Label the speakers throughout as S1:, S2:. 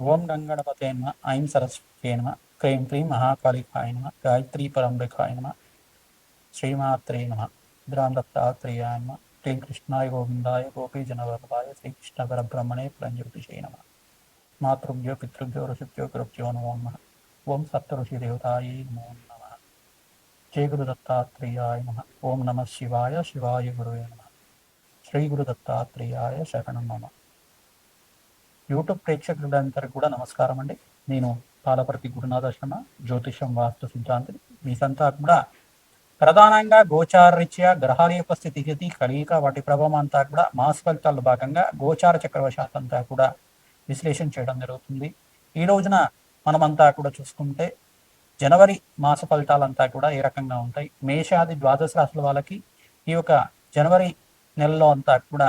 S1: ఓం గంగణపతే నమ ఐం సరస్వతే నమ క్రీం క్రీం మహాకాళికాయ నమ గాయత్రీ పరంబికాయ నమ శ్రీమాత్రే నమ ద్రాం నమ క్లీం కృష్ణాయ గోవిందాయ గోపీజనవరదాయ శ్రీకృష్ణ పరబ్రహ్మణే ప్రంజృతిషే నమ. మాతృభ్యో పితృభ్యో ఋషిభ్యో గురుభ్యో నమో నమ. ఓం సప్త ఋషి దేవతాయే నమో నమ. జయ గురు దత్తాత్రేయాయ నమ. ఓం నమ శివాయ శివాయ గురువే నమ. శ్రీ గురు దత్తాత్రేయాయ శరణం నమ. యూట్యూబ్ ప్రేక్షకులందరికీ కూడా నమస్కారం అండి. నేను పాలపర్తి గురునాథ శర్మ జ్యోతిషం వాస్తు సిద్ధాంతిని. మీసంతా కూడా ప్రధానంగా గోచారరీత్యా గ్రహాల యొక్క స్థితిగతి కలియిక వాటి ప్రభావం అంతా కూడా మాస ఫలితాల్లో భాగంగా గోచార చక్రవశాత్ అంతా కూడా విశ్లేషణ చేయడం జరుగుతుంది. ఈ రోజున మనమంతా కూడా చూసుకుంటే జనవరి మాస ఫలితాలంతా కూడా ఏ రకంగా ఉంటాయి? మేషాది ద్వాదశ రాశుల వాళ్ళకి ఈ యొక్క జనవరి నెలలో అంతా కూడా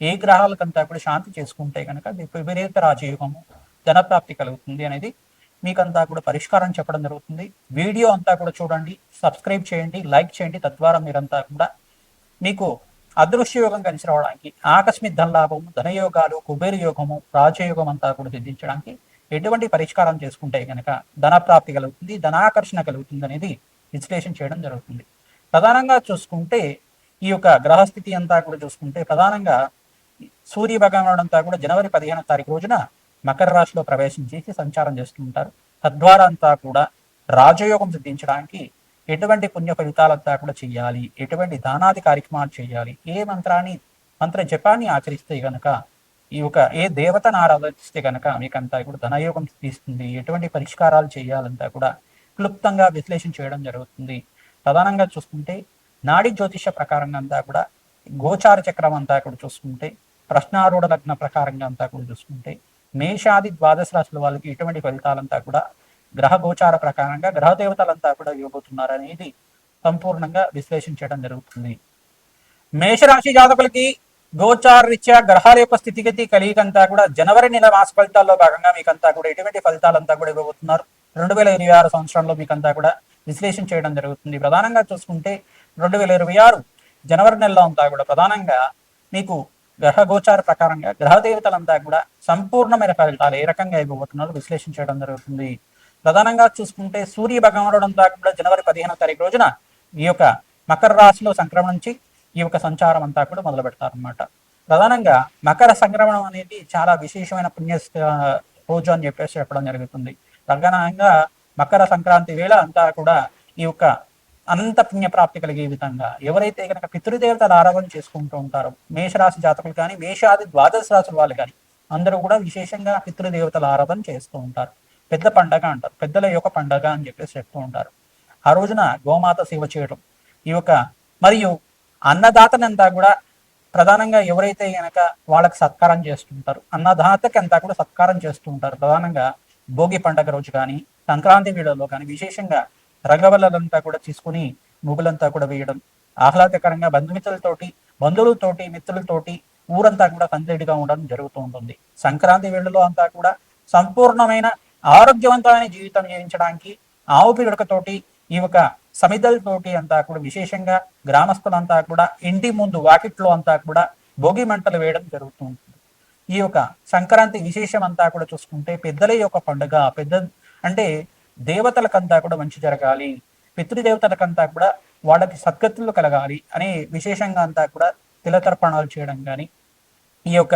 S1: ఏ గ్రహాలకంతా కూడా శాంతి చేసుకుంటే కనుక విపరీత రాజయోగము ధనప్రాప్తి కలుగుతుంది అనేది మీకంతా కూడా పరిష్కారం చెప్పడం జరుగుతుంది. వీడియో అంతా కూడా చూడండి సబ్స్క్రైబ్ చేయండి లైక్ చేయండి. తద్వారా మీరంతా కూడా మీకు అదృశ్య యోగం కలిసి రావడానికి ఆకస్మిక ధనలాభము ధనయోగాలు కుబేర యోగము రాజయోగం అంతా కూడా సిద్ధించడానికి ఎటువంటి పరిష్కారం చేసుకుంటే కనుక ధన ప్రాప్తి కలుగుతుంది ధనాకర్షణ కలుగుతుంది అనేది విశ్లేషణ చేయడం జరుగుతుంది. ప్రధానంగా చూసుకుంటే ఈ యొక్క గ్రహస్థితి అంతా కూడా చూసుకుంటే ప్రధానంగా సూర్య భగవానుడు అంతా కూడా జనవరి పదిహేనో తారీఖు రోజున మకర రాశిలో ప్రవేశం చేసి సంచారం చేస్తుంటారు తద్వారా అంతా కూడా రాజయోగం సిద్ధించడానికి ఎటువంటి పుణ్య ఫలితాలంతా కూడా చేయాలి. ఎటువంటి దానాది కార్యక్రమాలు చేయాలి. ఏ మంత్రాన్ని మంత్ర జపాన్ని ఆచరిస్తే గనక ఈ యొక్క ఏ దేవతను ఆరాధిస్తే గనక మీకంతా కూడా ధనయోగం తీస్తుంది ఎటువంటి పరిష్కారాలు చేయాలంతా కూడా క్లుప్తంగా విశ్లేషణ చేయడం జరుగుతుంది. ప్రధానంగా చూసుకుంటే నాడి జ్యోతిష ప్రకారంగా అంతా కూడా గోచార చక్రం అంతా కూడా చూసుకుంటే ప్రశ్నారూఢ లగ్న ప్రకారంగా అంతా కూడా చూసుకుంటే మేషాది ద్వాదశ రాశుల వాళ్ళకి ఎటువంటి ఫలితాలంతా కూడా గ్రహ గోచార ప్రకారంగా గ్రహ దేవతలంతా కూడా ఇవ్వబోతున్నారు అనేది సంపూర్ణంగా విశ్లేషణ చేయడం జరుగుతుంది. మేషరాశి జాతకులకి గోచార రీత్యా గ్రహాల యొక్క స్థితిగతి కలిగికంతా కూడా జనవరి నెల మాస ఫలితాల్లో భాగంగా మీకంతా కూడా ఎటువంటి ఫలితాలంతా కూడా ఇవ్వబోతున్నారు. రెండు వేల ఇరవై ఆరు సంవత్సరంలో మీకంతా కూడా విశ్లేషణ చేయడం జరుగుతుంది. ప్రధానంగా చూసుకుంటే రెండు వేల ఇరవై ఆరు జనవరి నెలలో అంతా కూడా ప్రధానంగా మీకు గ్రహ గోచార ప్రకారంగా గ్రహ దేవతలంతా కూడా సంపూర్ణమైన ఫలితాలు ఏ రకంగా ఇవ్వబోతున్నారో విశ్లేషించడం జరుగుతుంది. ప్రధానంగా చూసుకుంటే సూర్య భగవానుడు అంతా కూడా జనవరి పదిహేనో తారీఖు రోజున ఈ యొక్క మకర రాశిలో సంక్రమణించి ఈ యొక్క సంచారం అంతా కూడా మొదలు పెడతారనమాట ప్రధానంగా మకర సంక్రమణం అనేది చాలా విశేషమైన పుణ్య రోజు అని చెప్పేసి చెప్పడం జరుగుతుంది. ప్రధానంగా మకర సంక్రాంతి వేళ అంతా కూడా ఈ యొక్క అనంత పుణ్యప్రాప్తి కలిగే విధంగా ఎవరైతే కనుక పితృదేవతల ఆరాధన చేసుకుంటూ ఉంటారో మేషరాశి జాతకులు కానీ మేషాది ద్వాదశ రాశుల వాళ్ళు కానీ అందరూ కూడా విశేషంగా పితృదేవతల ఆరాధన చేస్తూ ఉంటారు. పెద్ద పండగ అంటారు. పెద్దల యొక్క పండగ అని చెప్పేసి చెప్తూ ఉంటారు. ఆ రోజున గోమాత సేవ చేయడం ఈ యొక్క మరియు అన్నదాతనంతా కూడా ప్రధానంగా ఎవరైతే గనక వాళ్ళకి సత్కారం చేస్తుంటారు అన్నదాతకి అంతా కూడా సత్కారం చేస్తూ ఉంటారు. ప్రధానంగా భోగి పండగ రోజు కానీ సంక్రాంతి వేళల్లో కానీ విశేషంగా రంగవల్లంతా కూడా తీసుకుని ముగ్గులంతా కూడా వేయడం ఆహ్లాదకరంగా బంధుమిత్రులతోటి బంధువులతోటి మిత్రులతోటి ఊరంతా కూడా సందడిగా ఉండడం జరుగుతూ ఉంటుంది. సంక్రాంతి వేళలో అంతా కూడా సంపూర్ణమైన ఆరోగ్యవంతమైన జీవితం జీవించడానికి ఆవు పిడకతోటి ఈ యొక్క సమిదలతోటి అంతా కూడా విశేషంగా గ్రామస్తులంతా కూడా ఇంటి ముందు వాకిట్లో అంతా కూడా భోగి మంటలు వేయడం జరుగుతూ ఉంటుంది. ఈ యొక్క సంక్రాంతి విశేషం అంతా కూడా చూసుకుంటే పెద్దల యొక్క పండుగ పెద్ద అంటే దేవతలకంతా కూడా మంచి జరగాలి పితృదేవతలకంతా కూడా వాళ్ళకి సద్గతులు కలగాలి అనే విశేషంగా అంతా కూడా తిలతర్పణాలు చేయడం కానీ ఈ యొక్క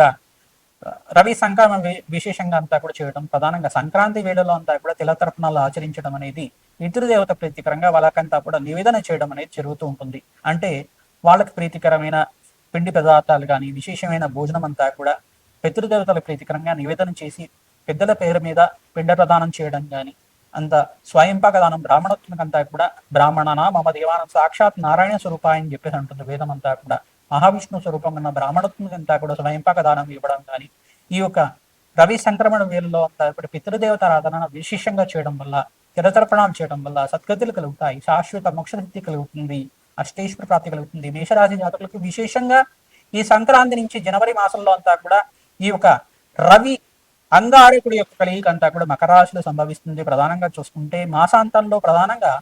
S1: రవి సంక్రమణ విశేషంగా అంతా కూడా చేయడం ప్రధానంగా సంక్రాంతి వేళలో అంతా కూడా తిలతర్పణాలు ఆచరించడం అనేది పితృదేవత ప్రీతికరంగా వాళ్ళకంతా కూడా నివేదన చేయడం అనేది జరుగుతూ ఉంటుంది. అంటే వాళ్ళకి ప్రీతికరమైన పిండి పదార్థాలు కానీ విశేషమైన భోజనం అంతా కూడా పితృదేవతల ప్రీతికరంగా నివేదన చేసి పెద్దల పేరు మీద పిండ ప్రదానం చేయడం కానీ అంత స్వయంపాక దానం బ్రాహ్మణత్వకంతా కూడా బ్రాహ్మణన? మమ దేవానం సాక్షాత్ నారాయణ స్వరూపాయ అని చెప్పేసి అంటుంది వేదం అంతా కూడా. మహావిష్ణు స్వరూపం అన్న బ్రాహ్మణత్వం కూడా స్వయంపాక దానం ఇవ్వడం కానీ ఈ యొక్క రవి సంక్రమణ వేలలో అంతా ఇప్పుడు పితృదేవత ఆరాధన విశేషంగా చేయడం వల్ల తిరతర్పణాలు చేయడం వల్ల సద్గతులు కలుగుతాయి శాశ్వత మోక్షశక్తి కలుగుతుంది అష్టేశ్వర ప్రాప్తి కలుగుతుంది. మేషరాశి జాతకులకు విశేషంగా ఈ సంక్రాంతి నుంచి జనవరి మాసంలో అంతా కూడా ఈ యొక్క రవి అంగారకుడి యొక్క కలిగి అంతా కూడా మకర రాశిలో సంభవిస్తుంది. ప్రధానంగా చూసుకుంటే మాసాంతంలో ప్రధానంగా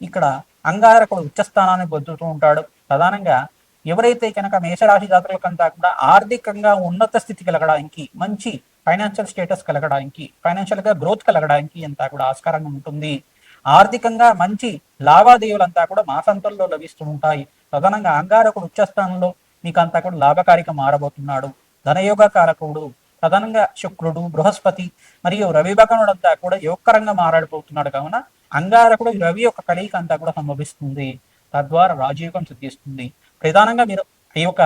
S1: ఇక్కడ అంగారకుడు ఉచ్చస్థానాన్ని పొందుతూ ఉంటాడు. ప్రధానంగా ఎవరైతే కనుక మేషరాశి జాతకులకంతా కూడా ఆర్థికంగా ఉన్నత స్థితి కలగడానికి మంచి ఫైనాన్షియల్ స్టేటస్ కలగడానికి ఫైనాన్షియల్గా గ్రోత్ కలగడానికి అంతా కూడా ఆస్కారంగా ఉంటుంది. ఆర్థికంగా మంచి లావాదేవీలంతా కూడా మాసాంతంలో లభిస్తూ ఉంటాయి. ప్రధానంగా అంగారకుడు ఉచ్చస్థానంలో మీకు అంతా కూడా లాభకారిగా మారబోతున్నాడు. ధనయోగ కారకుడు ప్రధానంగా శుక్రుడు బృహస్పతి మరియు రవి భగవానుడు అంతా కూడా యోగకరంగా మారాడిపోతున్నాడు కావున అంగారకుడు రవి యొక్క కలయిక అంతా కూడా సంభవిస్తుంది. తద్వారా రాజయోగం సిద్ధిస్తుంది. ప్రధానంగా మీరు ఈ యొక్క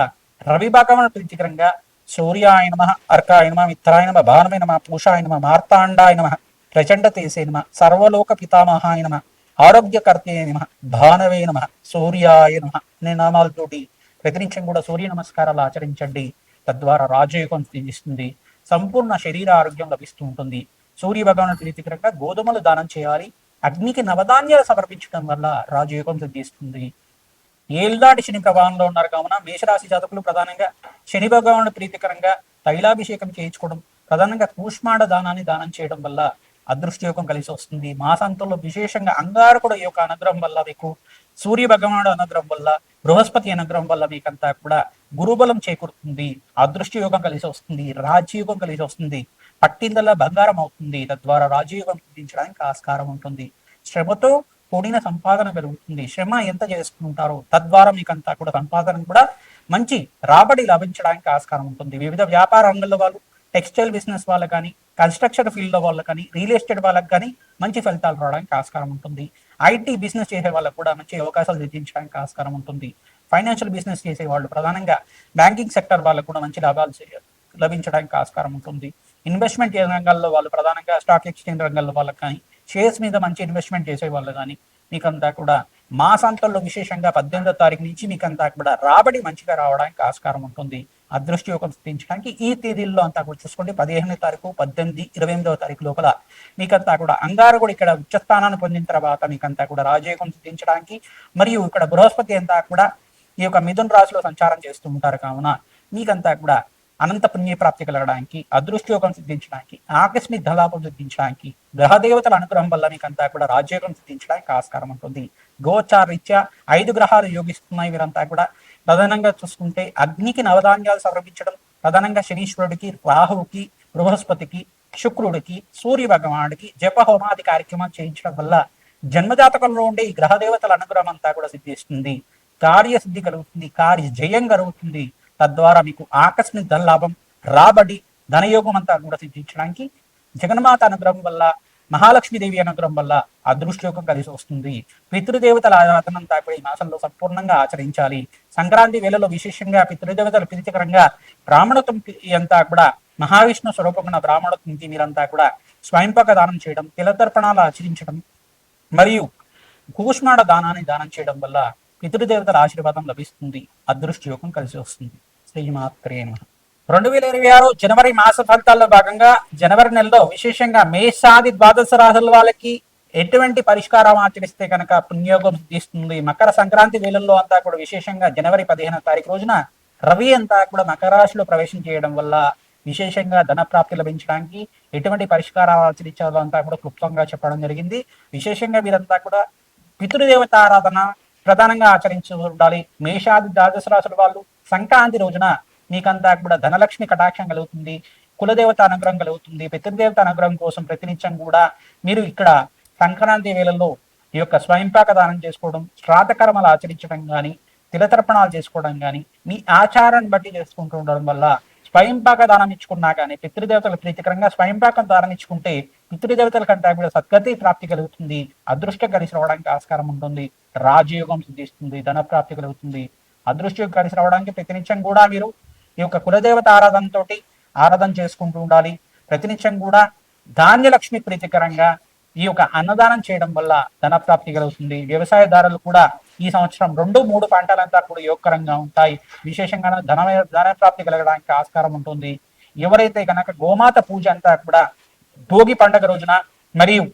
S1: రవి భగవాను ప్రీతికరంగా సూర్యాయ నమ అర్కాయ నమ మిత్రాయ నమ భానమే నమ పూషాయ నమ మార్తాండాయ నమ ప్రచండ తేసే నమ సర్వలోక పితామహాయ నమ ఆరోగ్యకర్తే నమ భానవే నమ సూర్యాయ నమ అనే నామాలతోటి ప్రతినిత్యం కూడా సూర్య నమస్కారాలు ఆచరించండి. తద్వారా రాజయోగం సిద్ధిస్తుంది. సంపూర్ణ శరీర ఆరోగ్యం లభిస్తూ ఉంటుంది సూర్య భగవాను ప్రీతికరంగా గోధుమలు దానం చేయాలి. అగ్నికి నవధాన్యాలు సమర్పించడం వల్ల రాజయోగం సిద్ధిస్తుంది. ఏళ్ళాటి శని ప్రభావంలో ఉన్నారు కావున మేషరాశి జాతకులు ప్రధానంగా శని భగవాను ప్రీతికరంగా తైలాభిషేకం చేయించుకోవడం ప్రధానంగా కూష్మాండ దానాన్ని దానం చేయడం వల్ల అదృష్ట యోగం కలిసి వస్తుంది. మాసాంతంలో విశేషంగా అంగారకుడు యొక్క అనుగ్రహం వల్ల మీకు సూర్య భగవానుడు అనుగ్రహం వల్ల బృహస్పతి అనుగ్రహం వల్ల మీకంతా కూడా గురుబలం చేకూరుతుంది అదృష్టయోగం కలిసి వస్తుంది రాజయోగం కలిసి వస్తుంది పట్టిందల్లా బంగారం అవుతుంది తద్వారా రాజయోగం సిద్ధించడానికి ఆస్కారం ఉంటుంది. శ్రమతో కూడిన సంపాదన పెరుగుతుంది శ్రమ ఎంత చేసుకుంటారో తద్వారా మీకంతా కూడా సంపాదన కూడా మంచి రాబడి లభించడానికి ఆస్కారం ఉంటుంది. వివిధ వ్యాపార రంగంలో వాళ్ళు టెక్స్టైల్ బిజినెస్ వాళ్ళకి కానీ కన్స్ట్రక్షన్ ఫీల్డ్లో వాళ్ళకి కానీ రియల్ ఎస్టేట్ వాళ్ళకి కానీ మంచి ఫలితాలు రావడానికి ఆస్కారం ఉంటుంది. ఐటీ బిజినెస్ చేసే వాళ్ళకు కూడా మంచి అవకాశాలు సిద్ధించడానికి ఆస్కారం ఉంటుంది. ఫైనాన్షియల్ బిజినెస్ చేసే వాళ్ళు ప్రధానంగా బ్యాంకింగ్ సెక్టర్ వాళ్ళకు కూడా మంచి లాభాలు లభించడానికి ఆస్కారం ఉంటుంది. ఇన్వెస్ట్మెంట్ రంగాల్లో వాళ్ళు ప్రధానంగా స్టాక్ ఎక్స్చేంజ్ రంగంలో వాళ్ళకి కానీ షేర్స్ మీద మంచి ఇన్వెస్ట్మెంట్ చేసే వాళ్ళు కానీ మీకంతా కూడా మాసాంతంలో విశేషంగా పద్దెనిమిదో తారీఖు నుంచి మీకంతా కూడా రాబడి మంచిగా రావడానికి ఆస్కారం ఉంటుంది. అదృష్టయోగం సిద్ధించడానికి ఈ తేదీల్లో అంతా కూడా చూసుకోండి. పదిహేను తారీఖు పద్దెనిమిది ఇరవై ఎనిమిదవ తారీఖు లోపల మీకంతా కూడా అంగారు కూడా ఇక్కడ ఉచ్చస్థానాన్ని పొందిన తర్వాత మీకంతా కూడా రాజయోగం సిద్ధించడానికి మరియు ఇక్కడ బృహస్పతి అంతా కూడా ఈ యొక్క మిథున రాశిలో సంచారం చేస్తూ ఉంటారు. కావున మీకంతా కూడా అనంత పుణ్య ప్రాప్తి కలగడానికి అదృష్టయోగం సిద్ధించడానికి ఆకస్మిక ధలాపం సిద్ధించడానికి గ్రహదేవతల అనుగ్రహం వల్ల మీకంతా కూడా రాజయోగం సిద్ధించడానికి ఆస్కారం ఉంటుంది. గోచారీత్యా ఐదు గ్రహాలు యోగిస్తున్నాయి. వీరంతా కూడా ప్రధానంగా చూసుకుంటే అగ్నికి నవధాన్యాలు సమర్పించడం ప్రధానంగా శనీశ్వరుడికి రాహువుకి బృహస్పతికి శుక్రుడికి సూర్య భగవానుడికి జప హోమాది చేయించడం వల్ల జన్మజాతకంలో ఉండే ఈ గ్రహదేవతల అనుగ్రహం అంతా కూడా సిద్ధిస్తుంది. కార్యసిద్ధి కలుగుతుంది కార్య జయం కలుగుతుంది. తద్వారా మీకు ఆకస్మిక ధనలాభం రాబడి ధనయోగం అంతా కూడా సిద్ధించడానికి జగన్మాత అనుగ్రహం వల్ల మహాలక్ష్మీదేవి అనుగ్రహం వల్ల అదృష్టయోగం కలిసి వస్తుంది. పితృదేవతల ఆరాధన తాపడి ఈ మాసంలో సంపూర్ణంగా ఆచరించాలి. సంక్రాంతి వేళలో విశేషంగా పితృదేవతల ప్రీతికరంగా బ్రాహ్మణత్వం అంతా కూడా మహావిష్ణు స్వరూపమైన బ్రాహ్మణత్వం మీరంతా కూడా స్వయంపక దానం చేయడం తిలతర్పణాలు ఆచరించడం మరియు కూష్మాడ దానాన్ని దానం చేయడం వల్ల పితృదేవతల ఆశీర్వాదం లభిస్తుంది. అదృష్టయోగం కలిసి వస్తుంది. శ్రీమాత్రే నమః. రెండు వేల ఇరవై ఆరు జనవరి మాస ఫలితాల్లో భాగంగా జనవరి నెలలో విశేషంగా మేషాది ద్వాదశ రాశుల వాళ్ళకి ఎటువంటి పరిష్కారం ఆచరిస్తే కనుక పుణ్యోగం సిద్ధిస్తుంది. మకర సంక్రాంతి వేళల్లో అంతా కూడా విశేషంగా జనవరి పదిహేనో తారీఖు రోజున రవి అంతా కూడా మకర రాశిలో ప్రవేశం చేయడం వల్ల విశేషంగా ధన ప్రాప్తి లభించడానికి ఎటువంటి పరిష్కారాలు ఆచరించాలో అంతా కూడా క్లుప్తంగా చెప్పడం జరిగింది. విశేషంగా వీరంతా కూడా పితృదేవత ఆరాధన ప్రధానంగా ఆచరించి ఉండాలి. మేషాది ద్వాదశ రాశుల వాళ్ళు సంక్రాంతి రోజున మీకంతా కూడా ధనలక్ష్మి కటాక్షం కలుగుతుంది కులదేవత అనుగ్రహం కలుగుతుంది పితృదేవత అనుగ్రహం కోసం ప్రతినిత్యం కూడా మీరు ఇక్కడ సంక్రాంతి వేళల్లో ఈ యొక్క స్వయంపాక దానం చేసుకోవడం శ్రాద్ధకర్మలు ఆచరించడం కానీ తిలతర్పణాలు చేసుకోవడం కానీ మీ ఆచారాన్ని బట్టి చేసుకుంటూ ఉండడం వల్ల స్వయంపాక దానం ఇచ్చుకున్నా కానీ పితృదేవతల ప్రీతికరంగా స్వయంపాకం దానం ఇచ్చుకుంటే పితృదేవతల కంటే కూడా సద్గతి ప్రాప్తి కలుగుతుంది అదృష్టం కలిసి రావడానికి ఆస్కారం ఉంటుంది రాజయోగం సిద్ధిస్తుంది ధన ప్రాప్తి కలుగుతుంది అదృష్టం కలిసి రావడానికి ప్రతినిత్యం కూడా మీరు ఈ యొక్క కులదేవత ఆరాధనతో ఆరాధన చేసుకుంటూ ఉండాలి. ప్రతినిత్యం కూడా ధాన్యలక్ష్మి ప్రీతికరంగా ఈ యొక్క అన్నదానం చేయడం వల్ల ధన ప్రాప్తి కలుగుతుంది. వ్యవసాయదారులు కూడా ఈ సంవత్సరం రెండు మూడు పంటలంతా కూడా యోగకరంగా ఉంటాయి. విశేషంగా ధన ధనప్రాప్తి కలగడానికి ఆస్కారం ఉంటుంది. ఎవరైతే కనుక గోమాత పూజ అంతా కూడా భోగి పండగ రోజున మరియు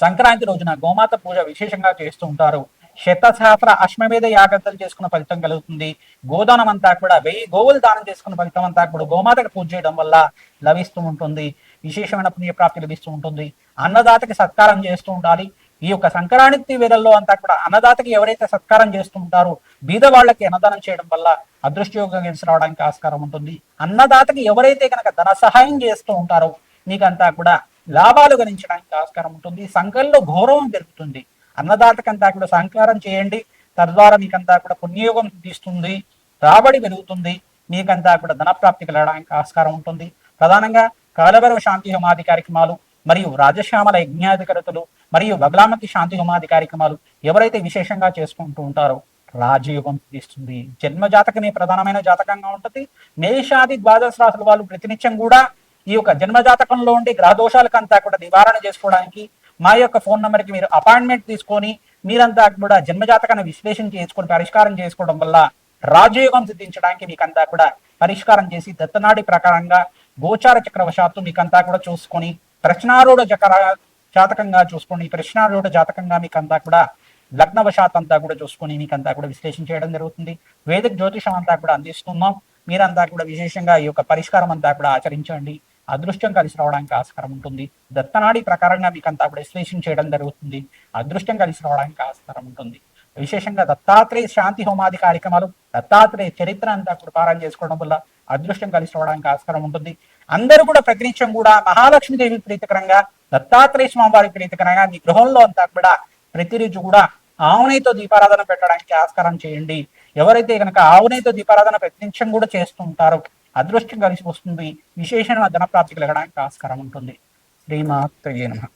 S1: సంక్రాంతి రోజున గోమాత పూజ విశేషంగా చేస్తూ ఉంటారు. శతసహస్ర అశ్వమేధ యాగంతలు చేసుకున్న ఫలితం కలుగుతుంది. గోదానం అంతా కూడా వెయ్యి గోవులు దానం చేసుకున్న ఫలితం అంతా కూడా గోమాతకు పూజ చేయడం వల్ల లభిస్తూ ఉంటుంది. విశేషమైన పుణ్యప్రాప్తి లభిస్తూ ఉంటుంది. అన్నదాతకి సత్కారం చేస్తూ ఉండాలి. ఈ యొక్క సంక్రాంతి వేళల్లో అంతా కూడా అన్నదాతకి ఎవరైతే సత్కారం చేస్తూ ఉంటారో బీద వాళ్ళకి అన్నదానం చేయడం వల్ల అదృష్టయోగం కలిసి రావడానికి ఆస్కారం ఉంటుంది. అన్నదాతకి ఎవరైతే కనుక ధన సహాయం చేస్తూ ఉంటారో మీకంతా కూడా లాభాలు గణించడానికి ఆస్కారం ఉంటుంది. సంఘంలో గౌరవం పెరుగుతుంది. అన్నదాతకంతా కూడా సహకారం చేయండి. తద్వారా మీకంతా కూడా పుణ్యయోగం తీస్తుంది. రాబడి పెరుగుతుంది. మీకంతా కూడా ధనప్రాప్తి కలగడానికి ఆస్కారం ఉంటుంది. ప్రధానంగా కాలభైరవ శాంతి హోమాది కార్యక్రమాలు మరియు రాజశ్యామల యజ్ఞాధికారతలు మరియు బగలామతి శాంతి హోమాది కార్యక్రమాలు ఎవరైతే విశేషంగా చేసుకుంటూ ఉంటారో రాజయోగం తీస్తుంది. జన్మ జాతకమే ప్రధానమైన జాతకంగా ఉంటుంది. మేషాది ద్వాదశ రాసుల వాళ్ళు ప్రతినిత్యం కూడా ఈ యొక్క జన్మ జాతకంలో ఉండే గ్రహదోషాలకంతా కూడా నివారణ చేసుకోవడానికి మా యొక్క ఫోన్ నెంబర్కి మీరు అపాయింట్మెంట్ తీసుకొని మీరంతా కూడా జన్మజాతకాన్ని విశ్లేషణ చేసుకొని పరిష్కారం చేసుకోవడం వల్ల రాజయోగం సిద్ధించడానికి మీకంతా కూడా పరిష్కారం చేసి దత్తనాడి ప్రకారంగా గోచార చక్రవశాత్తు మీకంతా కూడా చూసుకొని ప్రశ్నారూఢ చక్ర జాతకంగా చూసుకొని ప్రశ్నారూఢ జాతకంగా మీకంతా కూడా లగ్నవశాత్ అంతా కూడా చూసుకొని మీకంతా కూడా విశ్లేషణ చేయడం జరుగుతుంది. వేదిక జ్యోతిషం అంతా కూడా అందిస్తున్నాం. మీరంతా కూడా విశేషంగా ఈ యొక్క పరిష్కారం అంతా కూడా ఆచరించండి. అదృష్టం కలిసి రావడానికి ఆస్కారం ఉంటుంది. దత్తనాడి ప్రకారంగా మీకు అంతా విశ్లేషణ చేయడం జరుగుతుంది. అదృష్టం కలిసి రావడానికి ఆస్కారం ఉంటుంది. విశేషంగా దత్తాత్రేయ శాంతి హోమాది కార్యక్రమాలు దత్తాత్రేయ చరిత్ర అంతా కూడా పారాయణ చేసుకోవడం వల్ల అదృష్టం కలిసి రావడానికి ఆస్కారం ఉంటుంది. అందరూ కూడా ప్రతినిత్యం కూడా మహాలక్ష్మీదేవి ప్రీతికరంగా దత్తాత్రేయ స్వామివారి ప్రీతికరంగా మీ గృహంలో అంతా కూడా ప్రతిరోజు కూడా ఆవునేతో దీపారాధన పెట్టడానికి ఆస్కారం చేయండి. ఎవరైతే కనుక ఆవునేతో దీపారాధన ప్రతినిత్యం కూడా చేస్తూ ఉంటారో అదృష్టం కలిసి వస్తుంది. విశేషమైన ధనప్రాప్తి కలగడానికి ఆస్కారం ఉంటుంది. శ్రీమాత్రే నమ.